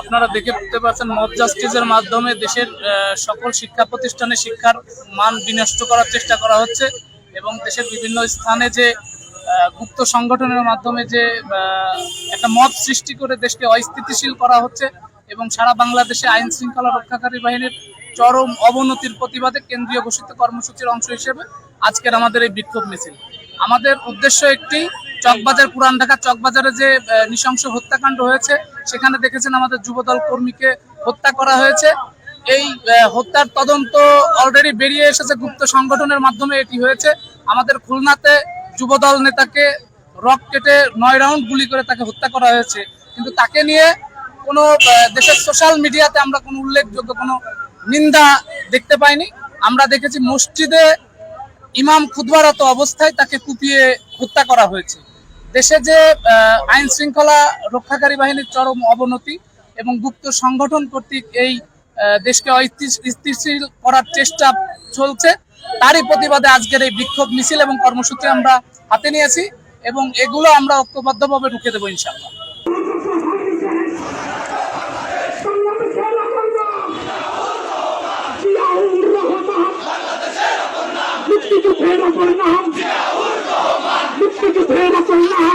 আপনারা দেখতে পাচ্ছেন মব জাস্টিসের মাধ্যমে দেশের সকল শিক্ষা প্রতিষ্ঠানে শিক্ষার মান বিনষ্ট করার চেষ্টা করা হচ্ছে এবং দেশের বিভিন্ন স্থানে যে গুপ্ত সংগঠনের মাধ্যমে যে একটা মব সৃষ্টি করে দেশকে অস্থিতিশীল করা হচ্ছে এবং সারা বাংলাদেশে আইন শৃঙ্খলা রক্ষাকারী বাহিনীর চরম অবনতির প্রতিবাদে কেন্দ্রীয় ঘোষিত কর্মসূচির অংশ হিসেবে আজকের আমাদের এই বিক্ষোভ মিছিল। আমাদের উদ্দেশ্য একটি চকবাজার, পুরান ঢাকা চকবাজারে যে নৃশংস হত্যাকাণ্ড হয়েছে, সেখানে দেখেছেন আমাদের যুবদল কর্মীকে হত্যা করা হয়েছে। এই হত্যার তদন্ত অলরেডি বেরিয়ে এসেছে, গুপ্ত সংগঠনের মাধ্যমে এটি হয়েছে। আমাদের খুলনাতে যুবদল নেতাকে রক কেটে নয় রাউন্ড গুলি করে তাকে হত্যা করা হয়েছে। কিন্তু তাকে নিয়ে কোনো দেশের সোশ্যাল মিডিয়াতে আমরা কোনো উল্লেখযোগ্য কোনো নিন্দা দেখতে পাইনি। আমরা দেখেছি মসজিদে ইমাম খুদবারত অবস্থায় তাকে কুপিয়ে হত্যা করা হয়েছে। দেশে যে আইন শৃঙ্খলা রক্ষাকারী বাহিনীর চরম অবনতি এবং গুপ্ত সংগঠন কর্তৃক এই দেশকে স্থিতিশীল করার চেষ্টা চলছে, তারই প্রতিবাদে আজকের এই বিক্ষোভ মিছিল এবং কর্মসূচি আমরা হাতে নিয়েছি এবং এগুলো আমরা ঐক্যবদ্ধভাবে রুখে দেবো পরিণাম Yeah.